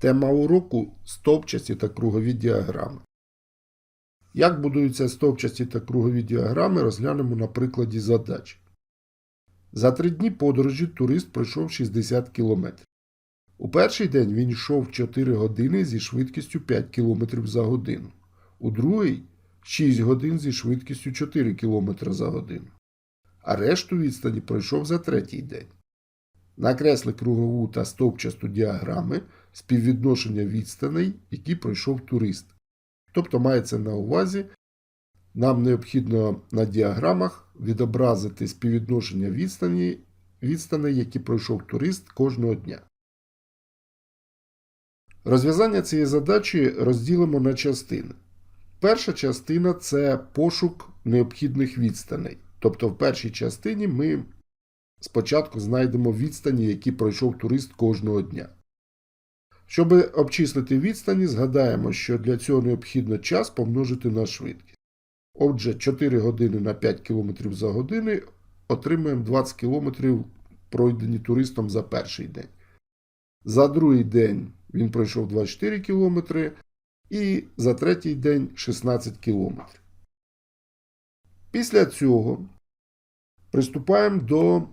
Тема уроку стовпчасті та кругові діаграми. Як будуються стовпчасті та кругові діаграми, розглянемо на прикладі задач. За три дні подорожі турист пройшов 60 км. У перший день він йшов 4 години зі швидкістю 5 км за годину. У другий 6 годин зі швидкістю 4 км за годину. А решту відстані пройшов за третій день. Накресли кругову та стовпчасту діаграми співвідношення відстаней, які пройшов турист. Тобто мається на увазі, нам необхідно на діаграмах відобразити співвідношення відстані, відстаней, які пройшов турист кожного дня. Розв'язання цієї задачі розділимо на частини. Перша частина це пошук необхідних відстаней. Тобто в першій частині ми спочатку знайдемо відстані, які пройшов турист кожного дня. Щоб обчислити відстані, згадаємо, що для цього необхідно час помножити на швидкість. Отже, 4 години на 5 км за годину отримуємо 20 км пройдені туристом за перший день. За другий день він пройшов 24 км і за третій день 16 км. Після цього приступаємо до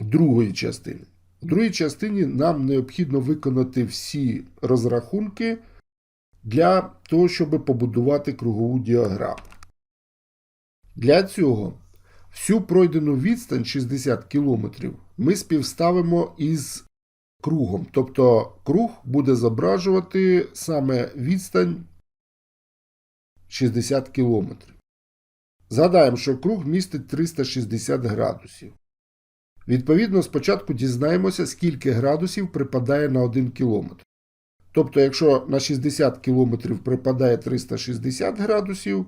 другої частини. В другій частині нам необхідно виконати всі розрахунки для того, щоб побудувати кругову діаграму. Для цього всю пройдену відстань 60 км ми співставимо із кругом. Тобто круг буде зображувати саме відстань 60 км. Згадаємо, що круг містить 360 градусів. Відповідно, спочатку дізнаємося, скільки градусів припадає на 1 кілометр. Тобто, якщо на 60 км припадає 360 градусів,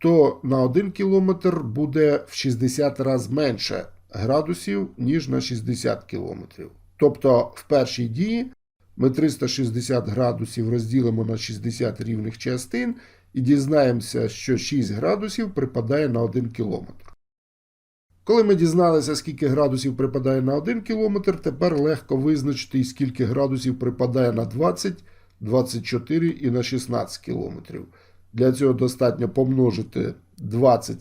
то на 1 кілометр буде в 60 разів менше градусів, ніж на 60 км. Тобто, в першій дії ми 360 градусів розділимо на 60 рівних частин і дізнаємося, що 6 градусів припадає на 1 кілометр. Коли ми дізналися, скільки градусів припадає на 1 кілометр, тепер легко визначити, скільки градусів припадає на 20, 24 і на 16 кілометрів. Для цього достатньо помножити 20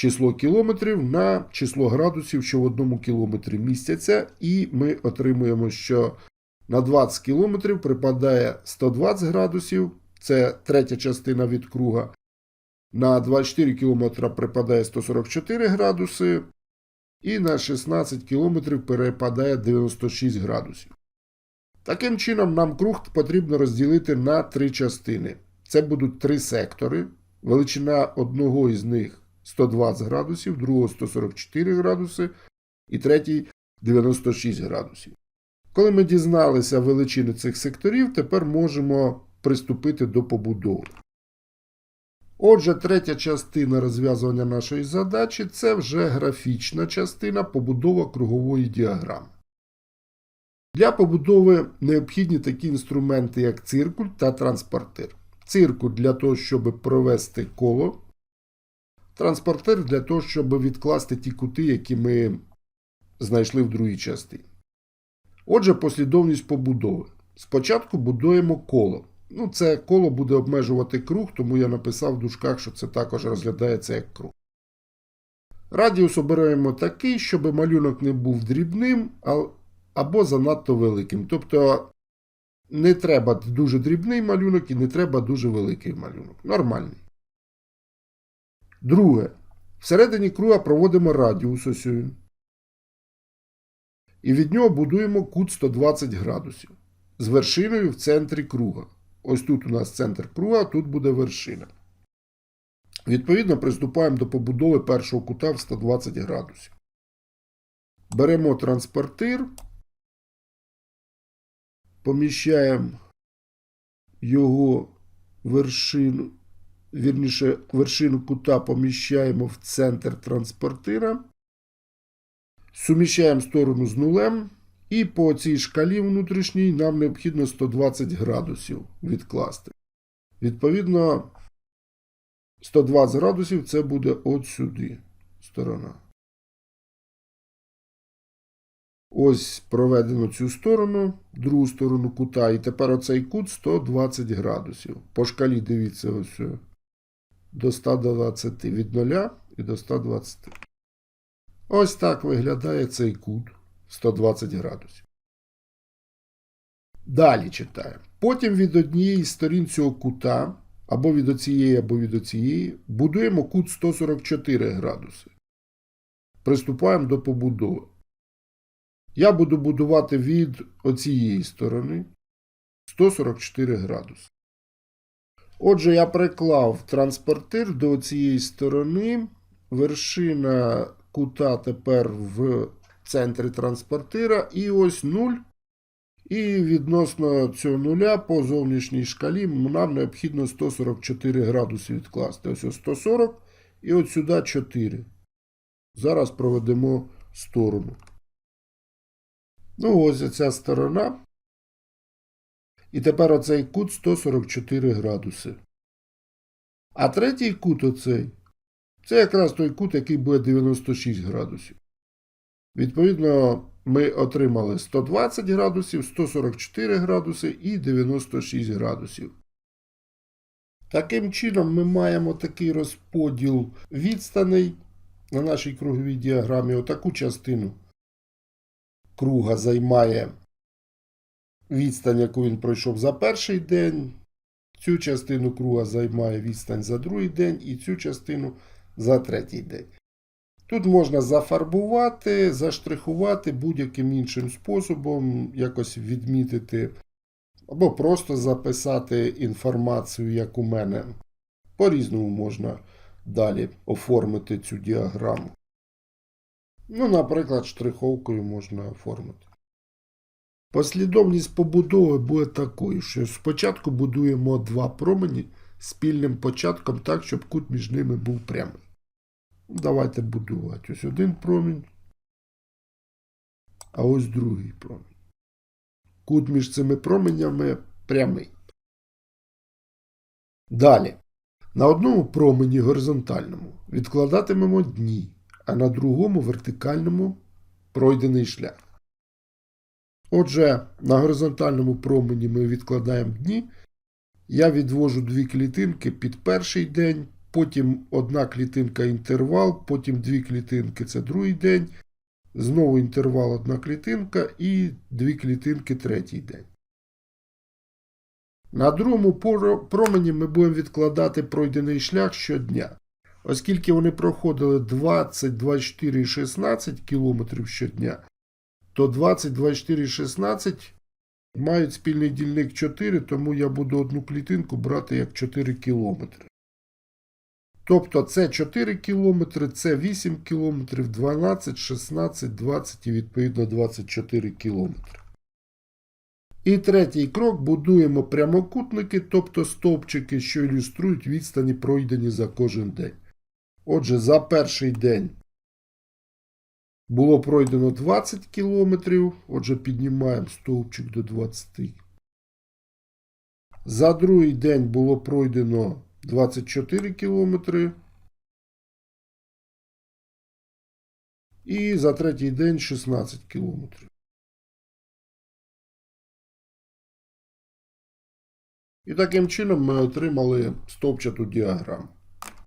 число кілометрів на число градусів, що в одному кілометрі містяться, і ми отримуємо, що на 20 кілометрів припадає 120 градусів, це третя частина від круга. На 24 км припадає 144 градуси, і на 16 км перепадає 96 градусів. Таким чином, нам круг потрібно розділити на три частини. Це будуть три сектори. Величина одного із них 120 градусів, другого 144 градуси і третій 96 градусів. Коли ми дізналися величини цих секторів, тепер можемо приступити до побудови. Отже, третя частина розв'язування нашої задачі це вже графічна частина побудова кругової діаграми. Для побудови необхідні такі інструменти, як циркуль та транспортир. Циркуль для того, щоб провести коло, транспортир для того, щоб відкласти ті кути, які ми знайшли в другій частині. Отже, послідовність побудови. Спочатку будуємо коло. Ну, це коло буде обмежувати круг, тому я написав в дужках, що це також розглядається як круг. Радіус обираємо такий, щоб малюнок не був дрібним або занадто великим. Тобто не треба дуже дрібний малюнок і не треба дуже великий малюнок. Нормальний. Друге. Всередині круга проводимо радіус ось. І від нього будуємо кут 120 градусів з вершиною в центрі круга. Ось тут у нас центр круга, тут буде вершина. Відповідно, приступаємо до побудови першого кута в 120 градусів. Беремо транспортир, поміщаємо його вершину, вірніше, вершину кута поміщаємо в центр транспортира, суміщаємо сторону з нулем. І по цій шкалі внутрішній нам необхідно 120 градусів відкласти. Відповідно, 120 градусів це буде от сюди сторона. Ось проведено цю сторону, другу сторону кута, і тепер оцей кут 120 градусів. По шкалі дивіться ось е, до 120 від 0 і до 120. Ось так виглядає цей кут 120 градусів. Далі читаємо. Потім від однієї сторін цього кута, або від оцієї, або від оцієї, будуємо кут 144 градуси. Приступаємо до побудови. Я буду будувати від оцієї сторони 144 градуси. Отже, я приклав транспортир до цієї сторони. Вершина кута тепер в центрі транспортира. І ось 0. І відносно цього нуля по зовнішній шкалі нам необхідно 144 градуси відкласти. Ось ось 140 і от сюди 4. Зараз проведемо сторону. Ну, ось ця сторона. І тепер оцей кут 144 градуси. А третій кут оцей. Це якраз той кут, який буде 96 градусів. Відповідно, ми отримали 120 градусів, 144 градуси і 96 градусів. Таким чином, ми маємо такий розподіл відстаней на нашій круговій діаграмі. Отаку частину круга займає відстань, яку він пройшов за перший день. Цю частину круга займає відстань за другий день і цю частину за третій день. Тут можна зафарбувати, заштрихувати будь-яким іншим способом, якось відмітити, або просто записати інформацію, як у мене. По-різному можна далі оформити цю діаграму. Ну, наприклад, штриховкою можна оформити. Послідовність побудови буде такою, що спочатку будуємо два промені спільним початком так, щоб кут між ними був прямий. Давайте будувати. Ось один промінь, а ось другий промінь. Кут між цими променями прямий. Далі. На одному промені горизонтальному відкладатимемо дні, а на другому вертикальному пройдений шлях. Отже, на горизонтальному промені ми відкладаємо дні. Я відвожу дві клітинки під перший день, потім одна клітинка інтервал, потім дві клітинки це другий день, знову інтервал одна клітинка і дві клітинки третій день. На другому промені ми будемо відкладати пройдений шлях щодня. Оскільки вони проходили 20, 24 і 16 км щодня, то 20, 24 і 16 мають спільний дільник 4, тому я буду одну клітинку брати як 4 км. Тобто це 4 км, це 8 км, 12, 16, 20 і відповідно 24 км. І третій крок будуємо прямокутники, тобто стовпчики, що ілюструють відстані пройдені за кожен день. Отже, за перший день було пройдено 20 кілометрів, отже, піднімаємо стовпчик до 20. За другий день було пройдено 24 кілометри. І за третій день 16 кілометрів. І таким чином ми отримали стовпчату діаграму.